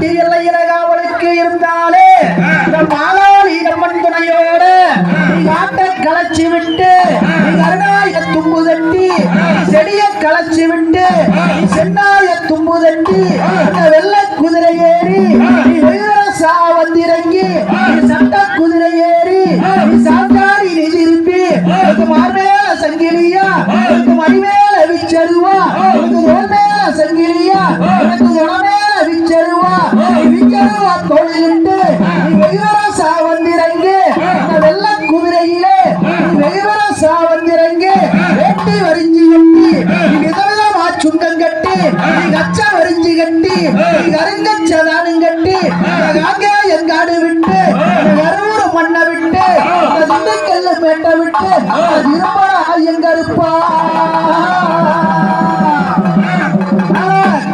பட்டி எல்லையிறக அவளுக்கு இருந்தாலே பாலாளி துணையோடு காட்டை களைச்சி விட்டு கருணாய தும்பு தட்டி செடிய களைச்சி விட்டு சென்னாய தும்பு தட்டி வெள்ள குதிரை ஏறி சாவந்திரங்க வரிஞ்சு கட்டி நீ விதவிதமா சுண்டம் கட்டி. நீ கச்சா வரிஞ்சு கட்டி. நீ கருங்கச்சதானும் கட்டி. காங்க எங்காடு விட்டு. கரூர் மண்ணை விட்டு. திண்டுக்கல்ல மேட்டை விட்டு. இருப்படா என் கருப்பா.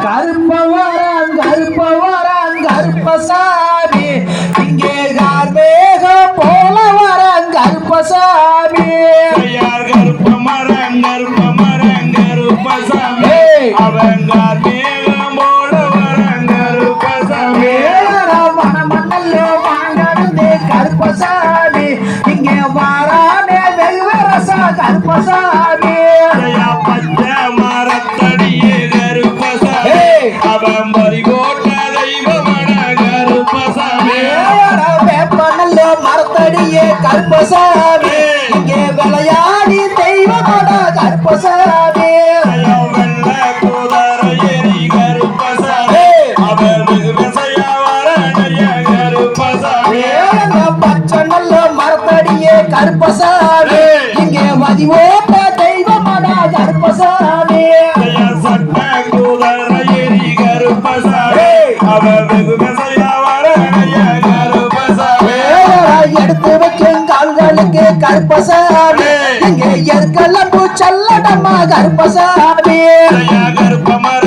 கருப்ப வாரான் கருப்ப வாரான் கருப்பசா கருப்பசாமி. இங்கே வாரானே வெகு ரசா கருப்பசாமி? மரத்தடியே கற்பசாமி இங்கே விளையாடி தெய்வமான கற்பசாமி கருப்பசாமி. இங்கே மதிவோட்ட தெய்வமாடா கருப்பசாமி. எடுத்து வைக்கும் கால்களுக்கு கருப்பசாமி. இங்கே எற்கலம்பு செல்லடம்மா கருப்பமர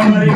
Maria.